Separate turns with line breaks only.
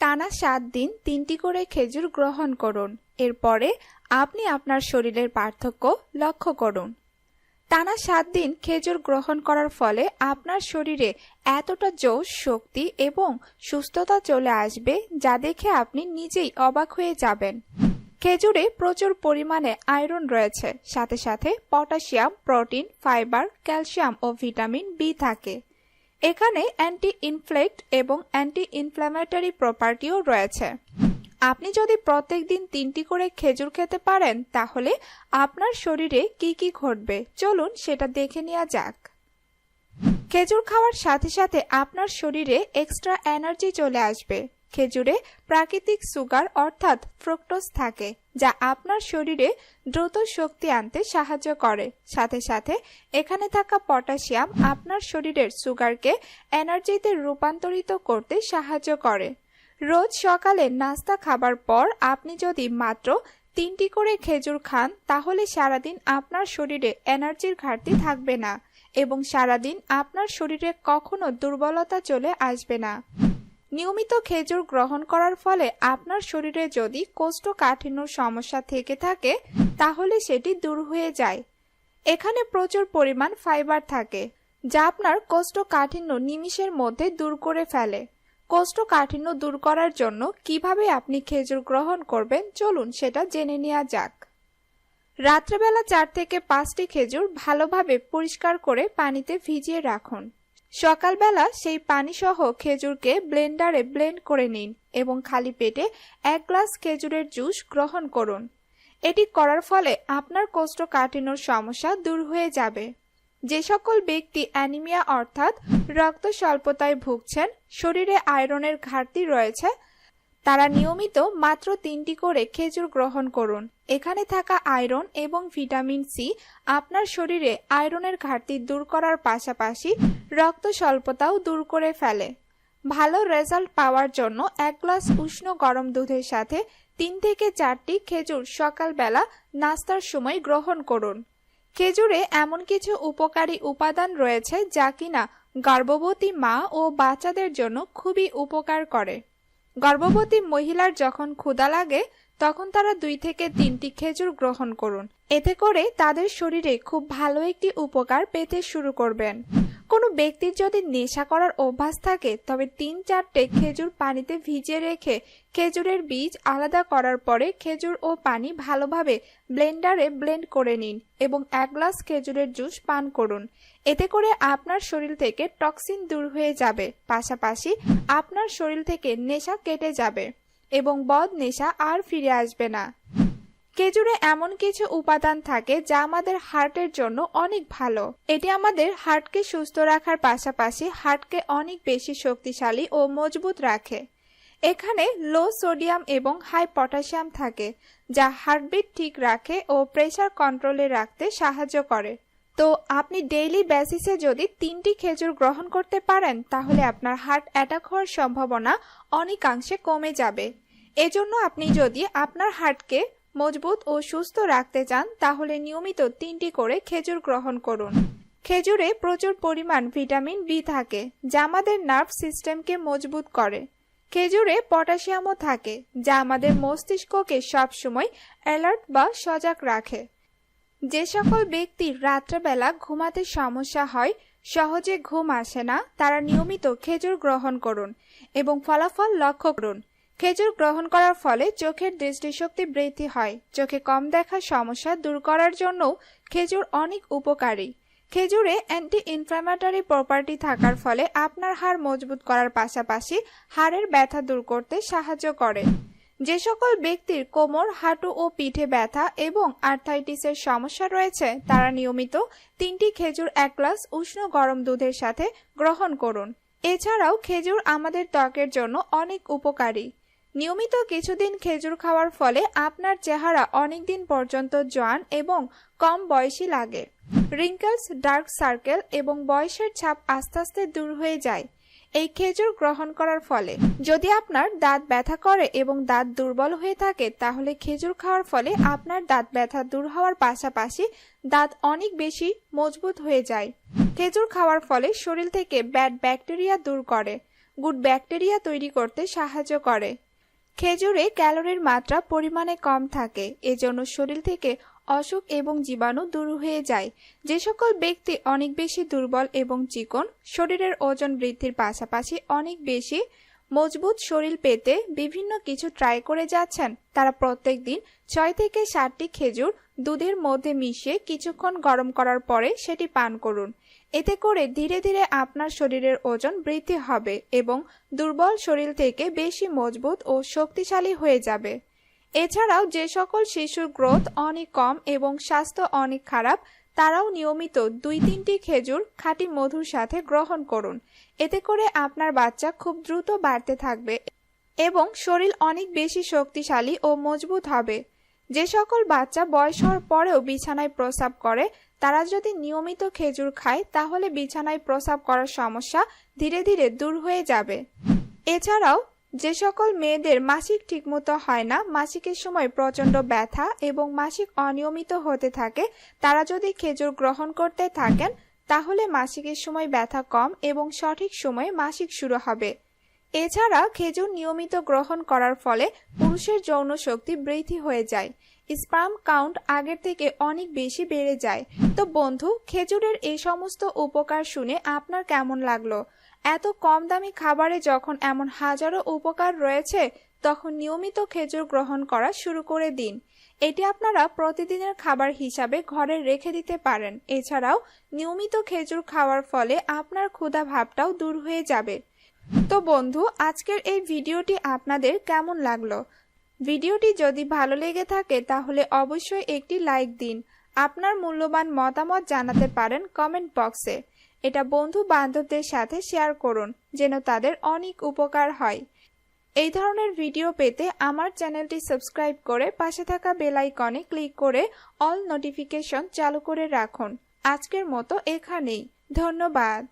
টানা সাত দিন তিনটি করে খেজুর গ্রহণ করুন। এরপরে আপনি আপনার শরীরের পার্থক্য লক্ষ্য করুন। টানা সাত দিন খেজুর গ্রহণ করার ফলে আপনার শরীরে এতটা জোশ শক্তি এবং সুস্থতা চলে আসবে যা দেখে আপনি নিজেই অবাক হয়ে যাবেন। খেজুরে প্রচুর পরিমাণে আয়রন রয়েছে। সাথে সাথে পটাশিয়াম, প্রোটিন, ফাইবার, ক্যালসিয়াম ও ভিটামিন বি থাকে। এখানে অ্যান্টি ইনফ্লেক্ট এবং অ্যান্টি ইনফ্ল্যামেটরি প্রপার্টিও রয়েছে। আপনি যদি প্রত্যেকদিন তিনটি করে খেজুর খেতে পারেন, তাহলে আপনার শরীরে কি কি ঘটবে? চলুন সেটা দেখে নেওয়া যাক। খেজুর খাওয়ার সাথে সাথে আপনার শরীরে এক্সট্রা এনার্জি চলে আসবে। খেজুরে প্রাকৃতিক সুগার অর্থাৎ ফ্রুক্টোজ থাকে। যা আপনার শরীরে দ্রুত শক্তি আনতে সাহায্য করে। সাথে সাথে, এখানে থাকা পটাশিয়াম আপনার শরীরের সুগারকে এনার্জিতে রূপান্তরিত করতে সাহায্য করে। রোজ সকালে নাস্তা খাবার পর আপনি যদি মাত্র তিনটি করে খেজুর খান, তাহলে সারাদিন আপনার শরীরে এনার্জির ঘাটতি থাকবে না এবং সারাদিন আপনার শরীরে কখনো দুর্বলতা চলে আসবে না। নিয়মিত খেজুর গ্রহণ করার ফলে আপনার শরীরে যদি কোষ্ঠকাঠিন্যর সমস্যা থেকে থাকে, তাহলে সেটি দূর হয়ে যায়। এখানে প্রচুর পরিমাণ ফাইবার থাকে, যা আপনার কোষ্ঠকাঠিন্য নিমিষের মধ্যে দূর করে ফেলে। কোষ্ঠকাঠিন্য দূর করার জন্য কীভাবে আপনি খেজুর গ্রহণ করবেন, চলুন সেটা জেনে নেওয়া যাক। রাত্রেবেলা চার থেকে পাঁচটি খেজুর ভালোভাবে পরিষ্কার করে পানিতে ভিজিয়ে রাখুন। সকালবেলা সেই পানিসহ খেজুরকে ব্লেন্ডারে ব্লেন্ড করে নিন এবং খালি পেটে এক গ্লাস খেজুরের জুস গ্রহণ করুন। এটি করার ফলে আপনার কোষ্ঠকাঠিন্যর সমস্যা দূর হয়ে যাবে। যে সকল ব্যক্তি অ্যানিমিয়া অর্থাৎ রক্ত স্বল্পতায় ভুগছেন, শরীরে আয়রনের ঘাটতি রয়েছে তারা নিয়মিত মাত্র তিনটি করে খেজুর গ্রহণ করুন। এখানে থাকা আয়রন এবং ভিটামিন সি আপনার শরীরে আয়রনের ঘাটতি দূর করার পাশাপাশি রক্ত স্বল্পতাও দূর করে ফেলে। ভালো রেজাল্ট পাওয়ার জন্য এক গ্লাস উষ্ণ গরম দুধের সাথে তিন থেকে চারটি খেজুর সকালবেলা নাস্তার সময় গ্রহণ করুন। খেজুরে এমন কিছু উপকারী উপাদান রয়েছে যা কিনা গর্ভবতী মা ও বাচ্চাদের জন্য খুবই উপকার করে। গর্ভবতী মহিলার যখন ক্ষুদা লাগে, তখন তারা দুই থেকে তিনটি খেজুর গ্রহণ করুন। এতে করে তাদের শরীরে খুব ভালো একটি উপকার পেতে শুরু করবেন। ব্যক্তির যদি নেশা করার অভ্যাস থাকে, তবে তিন চারটে খেজুর পানিতে ভিজিয়ে রেখে খেজুরের বীজ আলাদা করার পরে খেজুর ও পানি ভালোভাবে ব্লেন্ডারে ব্লেন্ড করে নিন এবং এক গ্লাস খেজুরের জুস পান করুন। এতে করে আপনার শরীর থেকে টক্সিন দূর হয়ে যাবে, পাশাপাশি আপনার শরীর থেকে নেশা কেটে যাবে এবং বদ নেশা আর ফিরে আসবে না। খেজুরে এমন কিছু উপাদান থাকে যা আমাদের হার্টের জন্য অনেক ভালো। এটি আমাদের হার্টকে সুস্থ রাখার পাশাপাশি হার্টকে অনেক বেশি শক্তিশালী ও মজবুত রাখে। এখানে লো সোডিয়াম এবং হাই পটাশিয়াম থাকে, যা হার্টবিট ঠিক রাখে ও প্রেশার কন্ট্রোলে রাখতে সাহায্য করে। তো আপনি ডেইলি বেসিসে যদি তিনটি খেজুর গ্রহণ করতে পারেন, তাহলে আপনার হার্ট অ্যাটাক হওয়ার সম্ভাবনা অনেকাংশে কমে যাবে। এজন্য আপনি যদি আপনার হার্টকে মজবুত ও সুস্থ রাখতে চান, তাহলে নিয়মিত তিনটি করে খেজুর গ্রহণ করুন। খেজুরে প্রচুর পরিমাণ ভিটামিন বি থাকে, যা আমাদের নার্ভ সিস্টেমকে মজবুত করে। খেজুরে পটাশিয়ামও থাকে, যা আমাদের মস্তিষ্ককে সবসময় অ্যালার্ট বা সজাগ রাখে। যে সকল ব্যক্তির রাত্রেবেলা ঘুমাতে সমস্যা হয়, সহজে ঘুম আসে না, তারা নিয়মিত খেজুর গ্রহণ করুন এবং ফলাফল লক্ষ্য করুন। খেজুর গ্রহণ করার ফলে চোখের দৃষ্টিশক্তি বৃদ্ধি হয়। চোখে কম দেখার সমস্যা দূর করার জন্যও খেজুর অনেক উপকারী। খেজুরে অ্যান্টি ইনফ্ল্যামেটরি প্রপার্টি থাকার ফলে আপনার হাড় মজবুত করার পাশাপাশি হাড়ের ব্যথা দূর করতে সাহায্য করে। যে সকল ব্যক্তির কোমর, হাঁটু ও পিঠে ব্যথা এবং আর্থাইটিসের সমস্যা রয়েছে, তারা নিয়মিত তিনটি খেজুর এক গ্লাস উষ্ণ গরম দুধের সাথে গ্রহণ করুন। এছাড়াও খেজুর আমাদের ত্বকের জন্য অনেক উপকারী। নিয়মিত কিছুদিন খেজুর খাওয়ার ফলে আপনার চেহারা অনেক দিন পর্যন্ত জোয়ান এবং কম বয়সী লাগে। রিঙ্কেলস ডার্ক সার্কেল এবং বয়সের ছাপ আস্তে আস্তে দূর হয়ে যায়। এই খেজুর গ্রহণ করার ফলে যদি আপনার দাঁত ব্যথা করে এবং দাঁত দুর্বল হয়ে থাকে, তাহলে খেজুর খাওয়ার ফলে আপনার দাঁত ব্যথা দূর হওয়ার পাশাপাশি দাঁত অনেক বেশি মজবুত হয়ে যায়। খেজুর খাওয়ার ফলে শরীর থেকে ব্যাড ব্যাকটেরিয়া দূর করে। গুড ব্যাকটেরিয়া তৈরি করতে সাহায্য করে। খেজুরে ক্যালোরির মাত্রা পরিমাণে কম থাকে, এজন্য শরীর থেকে অসুখ এবং জীবাণু দূর হয়ে যায়। যে সকল ব্যক্তি অনেক বেশি দুর্বল এবং চিকন, শরীরের ওজন বৃদ্ধির পাশাপাশি অনেক বেশি মজবুত শরীর পেতে বিভিন্ন কিছু ট্রাই করে যাচ্ছেন। তারা প্রত্যেক দিন ছয় থেকে সাতটি খেজুর দুধের মধ্যে মিশিয়ে কিছুক্ষণ গরম করার পরে সেটি পান করুন। এতে করে ধীরে ধীরে আপনার শরীরের ওজন বৃদ্ধি হবে এবং দুর্বল শরীর থেকে বেশি মজবুত ও শক্তিশালী হয়ে যাবে। এছাড়াও যে সকল শিশুর গ্রোথ অনেক কম এবং স্বাস্থ্য অনেক খারাপ, তারাও নিয়মিত দুই তিনটি খেজুর, খাঁটি মধুর সাথে গ্রহণ করুন। এতে করে আপনার বাচ্চা খুব দ্রুত বাড়তে থাকবে এবং শরীর অনেক বেশি শক্তিশালী ও মজবুত হবে। যে সকল বাচ্চা বয়স হওয়ার পরেও বিছানায় প্রস্রাব করে, তারা যদি নিয়মিত খেজুর খায়, তাহলে বিছানায় প্রস্রাব করার সমস্যা ধীরে ধীরে দূর হয়ে যাবে। এছাড়াও, যে সকল মেয়েদের মাসিক ঠিকমতো হয় না, মাসিকের সময় প্রচণ্ড ব্যথা এবং মাসিক অনিয়মিত হতে থাকে, তারা যদি খেজুর গ্রহণ করতে থাকেন, তাহলে মাসিকের সময় ব্যথা কম এবং সঠিক সময়ে মাসিক শুরু হবে। এছাড়া খেজুর নিয়মিত গ্রহণ করার ফলে পুরুষের যৌন শক্তি বৃদ্ধি হয়ে যায়। স্পার্ম কাউন্ট আগের থেকে অনেক বেশি বেড়ে যায়। তো বন্ধু, খেজুরের এই সমস্ত উপকার শুনে আপনার কেমন লাগল? এত কম দামি খাবারে যখন এমন হাজারো উপকার রয়েছে, তখন নিয়মিত খেজুর গ্রহণ করা শুরু করে দিন। এটি আপনারা প্রতিদিনের খাবার হিসাবে ঘরে রেখে দিতে পারেন। এছাড়াও নিয়মিত খেজুর খাওয়ার ফলে আপনার ক্ষুধা ভাবটাও দূর হয়ে যাবে। তো বন্ধু, আজকের এই ভিডিওটি আপনাদের কেমন লাগল? ভিডিওটি যদি ভালো লেগে থাকে, তাহলে অবশ্যই একটি লাইক দিন। আপনার মূল্যবান মতামত জানাতে পারেন কমেন্ট বক্সে। এটা বন্ধু বান্ধবদের সাথে শেয়ার করুন, যেন তাদের অনেক উপকার হয়। এই ধরনের ভিডিও পেতে আমার চ্যানেলটি সাবস্ক্রাইব করে পাশে থাকা বেল আইকনে ক্লিক করে অল নোটিফিকেশন চালু করে রাখুন। আজকের মতো এখানেই। ধন্যবাদ।